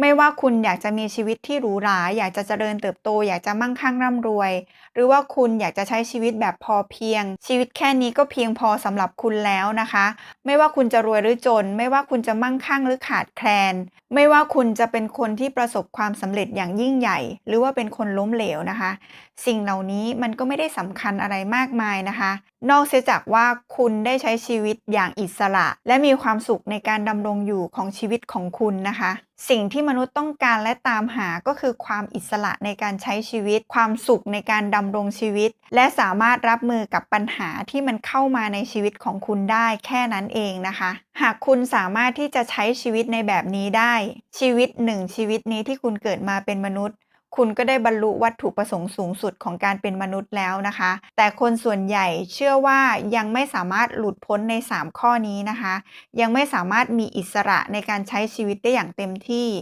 ไม่ว่าคุณอยากจะมีชีวิตที่หรูหรา อยากจะเจริญเติบโต อยากจะมั่งคั่งร่ำรวย หรือว่าคุณอยากจะใช้ชีวิตแบบพอเพียง ชีวิตแค่นี้ก็เพียงพอสำหรับคุณแล้วนะคะ ไม่ว่าคุณจะรวยหรือจน ไม่ว่าคุณจะมั่งคั่งหรือขาดแคลน ไม่ว่าคุณจะเป็นคนที่ประสบความสำเร็จอย่างยิ่งใหญ่ หรือว่าเป็นคนล้มเหลวนะคะ สิ่งเหล่านี้มันก็ไม่ได้สำคัญอะไรมากมายนะคะ นอกเสียจากว่าคุณได้ใช้ชีวิตอย่างอิสระ และมีความสุขในการดำรงอยู่ของชีวิตของคุณนะคะ สิ่งที่มนุษย์ต้องการและตามหาก็คือความอิสระในการใช้ชีวิต ความสุขในการดำรงชีวิต และสามารถรับมือกับปัญหาที่มันเข้ามาในชีวิตของคุณได้แค่นั้นเองนะคะ หากคุณสามารถที่จะใช้ชีวิตในแบบนี้ได้ ชีวิตหนึ่งชีวิตนี้ที่คุณเกิดมาเป็นมนุษย์ คุณก็ได้บรรลุวัตถุประสงค์สูงสุดของการเป็นมนุษย์แล้วนะคะ แต่คนส่วนใหญ่เชื่อว่ายังไม่สามารถหลุดพ้นใน 3 ข้อนี้นะคะ ยังไม่สามารถมีอิสระในการใช้ชีวิตได้อย่างเต็มที่